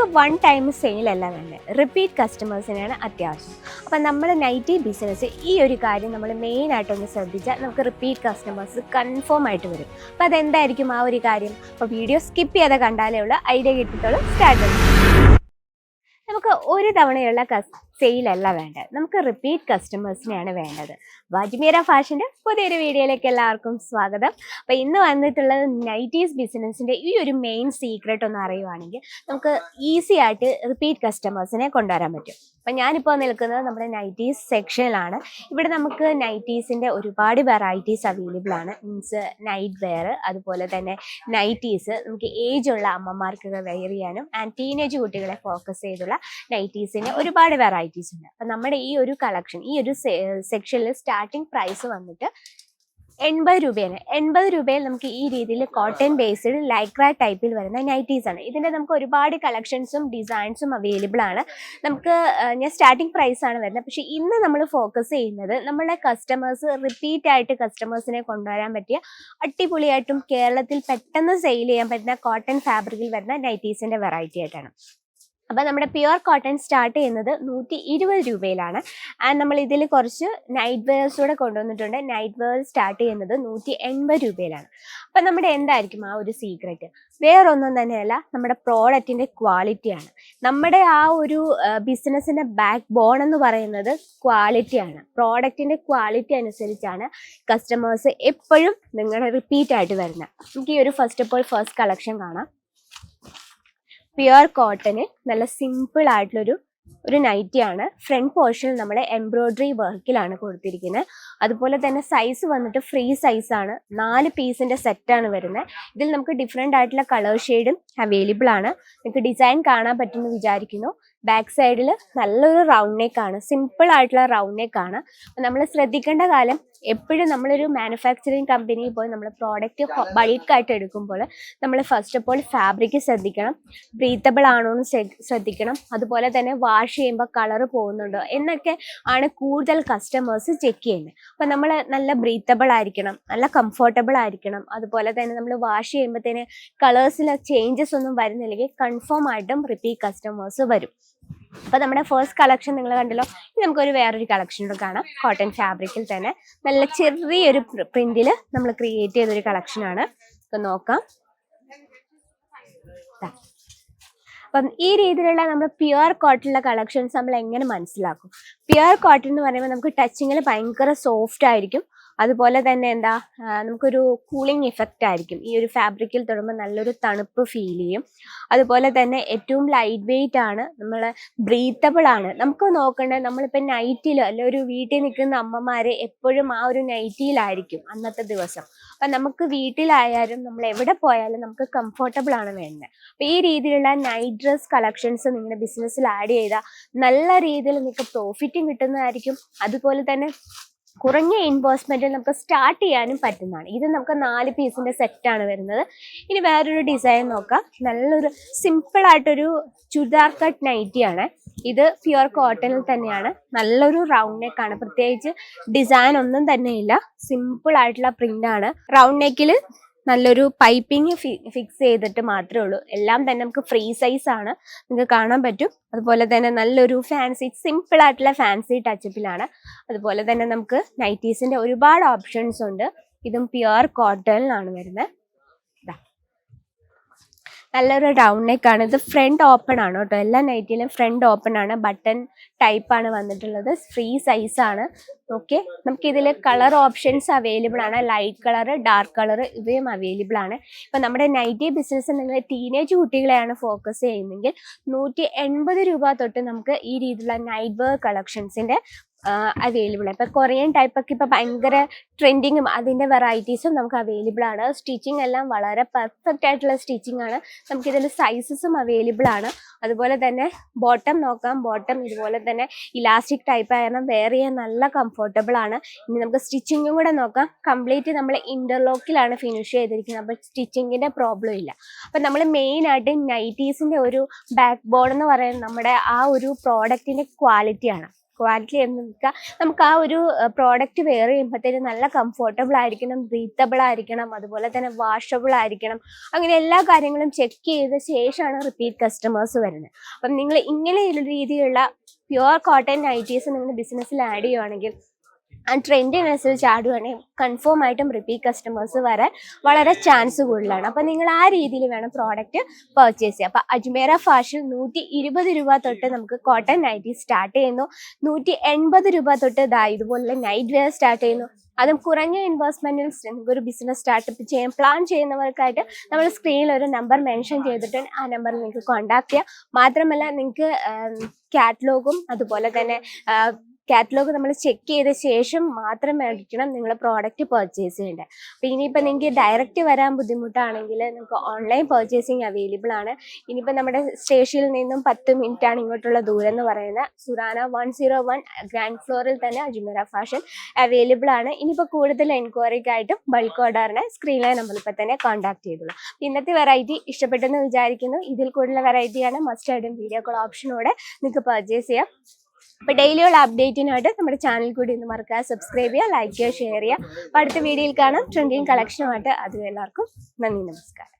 നമുക്ക് one time സെയിലല്ല വേണ്ടത് repeat കസ്റ്റമേഴ്സിനാണ് അത്യാവശ്യം. അപ്പം നമ്മൾ നൈറ്റി ബിസിനസ് ഈ ഒരു കാര്യം നമ്മൾ മെയിനായിട്ടൊന്ന് ശ്രദ്ധിച്ചാൽ നമുക്ക് റിപ്പീറ്റ് കസ്റ്റമേഴ്സ് കൺഫേം ആയിട്ട് വരും. അപ്പോൾ അതെന്തായിരിക്കും ആ ഒരു കാര്യം? അപ്പോൾ വീഡിയോ സ്കിപ്പ് ചെയ്യാതെ കണ്ടാലേ ഉള്ള. ഐഡിയ കിട്ടിയിട്ടുള്ളൂ സ്റ്റാർട്ട് നമുക്ക് ഒരു തവണയുള്ള സെയിലല്ല വേണ്ടത്. നമുക്ക് റിപ്പീറ്റ് കസ്റ്റമേഴ്സിനെയാണ് വേണ്ടത്. വാജ്മീര ഫാഷന്റെ പുതിയൊരു വീഡിയോയിലേക്ക് എല്ലാവർക്കും സ്വാഗതം. അപ്പോൾ ഇന്ന് വന്നിട്ടുള്ളത് നൈറ്റീസ് ബിസിനസ്സിന്റെ ഈ ഒരു മെയിൻ സീക്രട്ട് ഒന്ന് അറിയുവാണെങ്കിൽ നമുക്ക് ഈസി ആയിട്ട് റിപ്പീറ്റ് കസ്റ്റമേഴ്സിനെ കൊണ്ടുവരാൻ പറ്റും. അപ്പം ഞാനിപ്പോൾ നിൽക്കുന്നത് നമ്മുടെ നൈറ്റീസ് സെക്ഷനിലാണ് ഇവിടെ നമുക്ക് നൈറ്റീസിന്റെ ഒരുപാട് വെറൈറ്റീസ് അവൈലബിൾ ആണ്. മീൻസ് നൈറ്റ് വെയർ അതുപോലെ തന്നെ നൈറ്റീസ് നമുക്ക് ഏജ് ഉള്ള അമ്മമാർക്ക് വെയർ ചെയ്യാനും ആൻഡ് ടീനേജ് കുട്ടികളെ ഫോക്കസ് ചെയ്തുള്ള നൈറ്റീസിന് ഒരുപാട് വെറൈറ്റീസ് ഉണ്ട്. അപ്പൊ നമ്മുടെ ഈ ഒരു കളക്ഷൻ ഈ ഒരു സെക്ഷനിൽ സ്റ്റാർട്ടിംഗ് പ്രൈസ് വന്നിട്ട് എൺപത് രൂപയാണ്. എൺപത് രൂപയിൽ നമുക്ക് ഈ രീതിയിൽ കോട്ടൺ ബേസ്ഡ് ലൈക്ര ടൈപ്പിൽ വരുന്ന നൈറ്റീസ് ആണ്. ഇതിന്റെ നമുക്ക് ഒരുപാട് കളക്ഷൻസും ഡിസൈൻസും അവൈലബിൾ ആണ്. നമുക്ക് ഞാൻ സ്റ്റാർട്ടിംഗ് പ്രൈസ് ആണ് വരുന്നത്. പക്ഷേ ഇന്ന് നമ്മൾ ഫോക്കസ് ചെയ്യുന്നത് നമ്മളെ കസ്റ്റമേഴ്സ് റിപ്പീറ്റ് ആയിട്ട് കസ്റ്റമേഴ്സിനെ കൊണ്ടുവരാൻ പറ്റിയ അടിപൊളിയായിട്ടും കേരളത്തിൽ പെട്ടെന്ന് സെയിൽ ചെയ്യാൻ പറ്റുന്ന കോട്ടൺ ഫാബ്രിക്കിൽ വരുന്ന നൈറ്റീസിന്റെ വെറൈറ്റി ആയിട്ടാണ്. അപ്പോൾ നമ്മുടെ പ്യുവർ കോട്ടൺ സ്റ്റാർട്ട് ചെയ്യുന്നത് നൂറ്റി ഇരുപത് രൂപയിലാണ്. ആൻഡ് നമ്മൾ ഇതിൽ കുറച്ച് നൈറ്റ് വെയർസ് കൂടെ കൊണ്ടുവന്നിട്ടുണ്ട്. നൈറ്റ് വെയർ സ്റ്റാർട്ട് ചെയ്യുന്നത് നൂറ്റി എൺപത് രൂപയിലാണ്. അപ്പം നമ്മുടെ എന്തായിരിക്കും ആ ഒരു സീക്രട്ട് വേറൊന്നും തന്നെയല്ല നമ്മുടെ പ്രോഡക്റ്റിന്റെ ക്വാളിറ്റിയാണ് നമ്മുടെ ആ ഒരു ബിസിനസ്സിന്റെ ബാക്ക് ബോൺ എന്ന് പറയുന്നത് ക്വാളിറ്റിയാണ് പ്രോഡക്റ്റിന്റെ ക്വാളിറ്റി അനുസരിച്ചാണ് കസ്റ്റമേഴ്സ് എപ്പോഴും നിങ്ങളുടെ റിപ്പീറ്റ് ആയിട്ട് വരുന്നത്. നമുക്ക് ഈ ഒരു first of all first collection കാണാം. പ്യുവർ കോട്ടന് നല്ല സിമ്പിൾ ആയിട്ടുള്ളൊരു ഒരു നൈറ്റിയാണ് ഫ്രണ്ട് പോർഷൻ നമ്മൾ എംബ്രോയിഡറി വർക്കിലാണ് കൊടുത്തിരിക്കുന്നത്. അതുപോലെ തന്നെ സൈസ് വന്നിട്ട് ഫ്രീ സൈസ് ആണ്. നാല് പീസിന്റെ സെറ്റാണ് വരുന്നത്. ഇതിൽ നമുക്ക് ഡിഫറെന്റ് ആയിട്ടുള്ള കളർ ഷെയ്ഡും അവൈലബിൾ ആണ്. നിങ്ങൾക്ക് ഡിസൈൻ കാണാൻ പറ്റുമെന്ന് വിചാരിക്കുന്നു. ബാക്ക് സൈഡിൽ നല്ലൊരു റൗണ്ട് നെക്ക് ആണ്. സിമ്പിൾ ആയിട്ടുള്ള റൗണ്ട് നെക്ക് ആണ്. നമ്മൾ ശ്രദ്ധിക്കേണ്ട കാലം എപ്പോഴും നമ്മളൊരു മാനുഫാക്ചറിങ് കമ്പനിയിൽ പോയി നമ്മൾ പ്രോഡക്റ്റ് ബൾക്കായിട്ട് എടുക്കുമ്പോൾ നമ്മൾ ഫസ്റ്റ് ഓഫ് ഓൾ ഫാബ്രിക് ശ്രദ്ധിക്കണം. ബ്രീത്തബിൾ ആണോ എന്ന് ശ്രദ്ധിക്കണം. അതുപോലെ തന്നെ വാഷ് ചെയ്യുമ്പോൾ കളർ പോകുന്നുണ്ടോ എന്നൊക്കെ ആണ് കൂടുതൽ കസ്റ്റമേഴ്സ് ചെക്ക് ചെയ്യുന്നത്. അപ്പം നമ്മൾ നല്ല ബ്രീത്തബിൾ ആയിരിക്കണം നല്ല കംഫർട്ടബിൾ ആയിരിക്കണം. അതുപോലെ തന്നെ നമ്മൾ വാഷ് ചെയ്യുമ്പോഴത്തേന് കളേഴ്സിൽ ചേഞ്ചസ് ഒന്നും വരുന്നില്ലെങ്കിൽ കൺഫേം ആയിട്ടും റിപ്പീറ്റ് കസ്റ്റമേഴ്സ് വരും. അപ്പൊ നമ്മുടെ ഫസ്റ്റ് കളക്ഷൻ നിങ്ങൾ കണ്ടല്ലോ. ഇനി നമുക്കൊരു വേറൊരു കളക്ഷൻ കാണാം. കോട്ടൺ ഫാബ്രിക്കിൽ തന്നെ. നല്ല ചെറിയൊരു പ്രിന്റിൽ നമ്മൾ ക്രിയേറ്റ് ചെയ്തൊരു കളക്ഷനാണ് ഇപ്പൊ നോക്കാം. അപ്പം ഈ രീതിയിലുള്ള നമ്മൾ പ്യുവർ കോട്ടണിലെ കളക്ഷൻസ് നമ്മൾ എങ്ങനെ മനസ്സിലാക്കും? പ്യുവർ കോട്ടൺ എന്ന് പറയുമ്പോൾ നമുക്ക് ടച്ചിങ്ങിൽ ഭയങ്കര സോഫ്റ്റ് ആയിരിക്കും. അതുപോലെ തന്നെ എന്താ നമുക്കൊരു കൂളിംഗ് ഇഫക്റ്റ് ആയിരിക്കും. ഈ ഒരു ഫാബ്രിക്കിൽ തൊടുമ്പോൾ നല്ലൊരു തണുപ്പ് ഫീൽ ചെയ്യും. അതുപോലെ തന്നെ ഏറ്റവും ലൈറ്റ് വെയിറ്റ് ആണ് നമ്മൾ ബ്രീത്തബിൾ ആണ്. നമുക്ക് നോക്കേണ്ടത് നമ്മളിപ്പോൾ നൈറ്റിലോ അല്ലെ ഒരു വീട്ടിൽ നിൽക്കുന്ന അമ്മമാരെ എപ്പോഴും ആ ഒരു നൈറ്റിയിലായിരിക്കും അന്നത്തെ ദിവസം. അപ്പം നമുക്ക് വീട്ടിലായാലും നമ്മൾ എവിടെ പോയാലും നമുക്ക് കംഫർട്ടബിൾ ആണ് വേണ്ടത് അപ്പം ഈ രീതിയിലുള്ള നൈറ്റ് ഡ്രസ് കളക്ഷൻസ് നിങ്ങളുടെ ബിസിനസ്സിൽ ആഡ് ചെയ്താൽ നല്ല രീതിയിൽ നിങ്ങൾക്ക് പ്രോഫിറ്റും കിട്ടുന്നതായിരിക്കും. അതുപോലെ തന്നെ കുറഞ്ഞ ഇൻവെസ്റ്റ്മെന്റിൽ നമുക്ക് സ്റ്റാർട്ട് ചെയ്യാനും പറ്റുന്നതാണ്. ഇത് നമുക്ക് നാല് പീസിന്റെ സെറ്റാണ് വരുന്നത്. ഇനി വേറൊരു ഡിസൈൻ നോക്കാം. നല്ലൊരു സിമ്പിൾ ആയിട്ടൊരു ചുരിദാർ കട്ട് നൈറ്റിയാണ് ഇത് പ്യുവർ കോട്ടണിൽ തന്നെയാണ്. നല്ലൊരു റൗണ്ട് നെക്ക് ആണ്. പ്രത്യേകിച്ച് ഡിസൈൻ ഒന്നും തന്നെ ഇല്ല സിമ്പിൾ ആയിട്ടുള്ള പ്രിന്റ് ആണ്. റൗണ്ട് നെക്കിൽ നല്ലൊരു പൈപ്പിംഗ് ഫിക്സ് ചെയ്തിട്ട് മാത്രമേ ഉള്ളൂ. എല്ലാം തന്നെ നമുക്ക് ഫ്രീ സൈസ് ആണ്. നിങ്ങൾക്ക് കാണാൻ പറ്റും. അതുപോലെ തന്നെ നല്ലൊരു ഫാൻസി സിമ്പിൾ ആയിട്ടുള്ള ഫാൻസി ടച്ചപ്പിലാണ് അതുപോലെ തന്നെ നമുക്ക് നൈറ്റീസിന്റെ ഒരുപാട് ഓപ്ഷൻസ് ഉണ്ട്. ഇതും പ്യുവർ കോട്ടണിലാണ് വരുന്നത്. നല്ലൊരു നെക്ക് ആണ്. ഇത് ഫ്രണ്ട് ഓപ്പൺ ആണ് കേട്ടോ. എല്ലാ നൈറ്റിലും ഫ്രണ്ട് ഓപ്പൺ ആണ്. ബട്ടൺ ടൈപ്പ് ആണ് വന്നിട്ടുള്ളത്. ഫ്രീ സൈസ് ആണ്. ഓക്കെ നമുക്ക് ഇതിൽ കളർ ഓപ്ഷൻസ് അവൈലബിൾ ആണ്. ലൈറ്റ് കളർ ഡാർക്ക് കളർ ഇവയും അവൈലബിൾ ആണ്. ഇപ്പം നമ്മുടെ നൈറ്റി ബിസിനസ് നിങ്ങൾ ടീനേജ് കുട്ടികളെയാണ് ഫോക്കസ് ചെയ്യുന്നതെങ്കിൽ നൂറ്റി രൂപ തൊട്ട് നമുക്ക് ഈ രീതിയിലുള്ള നൈറ്റ് വെയർ കളക്ഷൻസിന്റെ അവൈലബിൾ ആണ് ഇപ്പൊ കൊറിയൻ ടൈപ്പ് ഒക്കെ ഇപ്പൊ ഭയങ്കര ട്രെൻഡിങ്ങും അതിന്റെ വെറൈറ്റീസും നമുക്ക് അവൈലബിൾ ആണ്. സ്റ്റിച്ചിങ് എല്ലാം വളരെ പെർഫെക്റ്റ് ആയിട്ടുള്ള സ്റ്റിച്ചിങ് ആണ്. നമുക്ക് ഇതിൽ സൈസസും അവൈലബിൾ ആണ്. അതുപോലെ തന്നെ ബോട്ടം നോക്കാം. ബോട്ടം ഇതുപോലെ തന്നെ ഇലാസ്റ്റിക് ടൈപ്പ് വെയർ ചെയ്യാൻ നല്ല കംഫർട്ടബിൾ ആണ്. ഇനി നമുക്ക് സ്റ്റിച്ചിങ്ങും കൂടെ നോക്കാം. കംപ്ലീറ്റ് നമ്മൾ ഇന്റർലോക്കിലാണ് ഫിനിഷ് ചെയ്തിരിക്കുന്നത്. അപ്പോൾ സ്റ്റിച്ചിങ്ങിന്റെ പ്രോബ്ലം ഇല്ല. അപ്പം നമ്മൾ മെയിൻ ആയിട്ട് നൈറ്റീസിന്റെ ഒരു ബാക്ക് ബോൺ എന്ന് പറയുന്നത് നമ്മുടെ ആ ഒരു പ്രോഡക്റ്റിന്റെ ക്വാളിറ്റിയാണ് ക്വാളിറ്റി എന്ന് നിൽക്കുക. നമുക്ക് ആ ഒരു പ്രോഡക്റ്റ് വെയർ ചെയ്യുമ്പോഴത്തേനും നല്ല കംഫർട്ടബിൾ ആയിരിക്കണം ബ്രീത്തബിൾ ആയിരിക്കണം അതുപോലെ തന്നെ വാഷബിൾ ആയിരിക്കണം. അങ്ങനെ എല്ലാ കാര്യങ്ങളും ചെക്ക് ചെയ്ത ശേഷമാണ് റിപ്പീറ്റ് കസ്റ്റമേഴ്സ് വരുന്നത്. അപ്പം നിങ്ങൾ ഇങ്ങനെയുള്ള രീതിയിലുള്ള പ്യുവർ കോട്ടൺ നൈറ്റീസ് നിങ്ങൾ ബിസിനസ്സിൽ ആഡ് ചെയ്യുവാണെങ്കിൽ ആ ട്രെൻഡിനനുസരിച്ച് ആടുകയാണെങ്കിൽ കൺഫേം ആയിട്ടും റിപ്പീറ്റ് കസ്റ്റമേഴ്സ് വരാൻ വളരെ ചാൻസ് കൂടുതലാണ്. അപ്പം നിങ്ങൾ ആ രീതിയിൽ വേണം പ്രോഡക്റ്റ് പർച്ചേസ് ചെയ്യുക അപ്പം അജ്മേര ഫാഷൻ നൂറ്റി ഇരുപത് രൂപ തൊട്ട് നമുക്ക് കോട്ടൺ നൈറ്റി സ്റ്റാർട്ട് ചെയ്യുന്നു. നൂറ്റി എൺപത് രൂപ തൊട്ട് ഇതാ ഇതുപോലെ നൈറ്റ് വെയർ സ്റ്റാർട്ട് ചെയ്യുന്നു. അതും കുറഞ്ഞ ഇൻവെസ്റ്റ്മെന്റിൽ നിങ്ങൾക്ക് ഒരു ബിസിനസ് സ്റ്റാർട്ടപ്പ് ചെയ്യാൻ പ്ലാൻ ചെയ്യുന്നവർക്കായിട്ട് നമ്മൾ സ്ക്രീനിൽ ഒരു നമ്പർ മെൻഷൻ ചെയ്തിട്ട് ആ നമ്പറിൽ നിങ്ങൾക്ക് കോൺടാക്ട് ചെയ്യാം. മാത്രമല്ല നിങ്ങൾക്ക് കാറ്റലോഗും അതുപോലെ തന്നെ കാറ്റലോഗ് നമ്മൾ ചെക്ക് ചെയ്ത ശേഷം മാത്രം മാത്രമായിരിക്കണം നിങ്ങൾ പ്രോഡക്റ്റ് പർച്ചേസ് ചെയ്യേണ്ടത്. അപ്പോൾ ഇനിയിപ്പോൾ നിങ്ങൾക്ക് ഡയറക്റ്റ് വരാൻ ബുദ്ധിമുട്ടാണെങ്കിൽ നിങ്ങൾക്ക് ഓൺലൈൻ പർച്ചേസിങ് അവൈലബിൾ ആണ്. ഇനിയിപ്പോൾ നമ്മുടെ സ്റ്റേഷനിൽ നിന്നും പത്ത് മിനിറ്റ് ആണ് ഇങ്ങോട്ടുള്ള ദൂരം എന്ന് പറയുന്നത്. Surana one zero one grand ഫ്ലോറിൽ തന്നെ അജ്മീറ ഫാഷൻ അവൈലബിൾ ആണ്. ഇനിയിപ്പോൾ കൂടുതൽ എൻക്വയറിക്കായിട്ടും ബൾക്ക് ഓർഡറിനെ സ്ക്രീനിലെ നമ്മളിപ്പോൾ തന്നെ കോൺടാക്ട് ചെയ്തോളൂ. ഇന്നത്തെ വെറൈറ്റി ഇഷ്ടപ്പെട്ടെന്ന് വിചാരിക്കുന്നു. ഇതിൽ കൂടുതൽ വെറൈറ്റിയാണ് മസ്റ്റ് ആയിട്ടും വീഡിയോ കോൾ ഓപ്ഷനോടെ നിങ്ങൾക്ക് പർച്ചേസ് ചെയ്യാം. അപ്പോൾ ഡെയിലിയുള്ള അപ്ഡേറ്റിനായിട്ട് നമ്മുടെ ചാനൽ കൂടി ഒന്ന് മറക്കുക. സബ്സ്ക്രൈബ് ചെയ്യുക ലൈക്ക് ചെയ്യുക ഷെയർ ചെയ്യുക. അടുത്ത വീഡിയോയിൽ കാണാം. ട്രെൻഡിങ് കളക്ഷനുമായിട്ട് അതും എല്ലാവർക്കും നന്ദി നമസ്കാരം.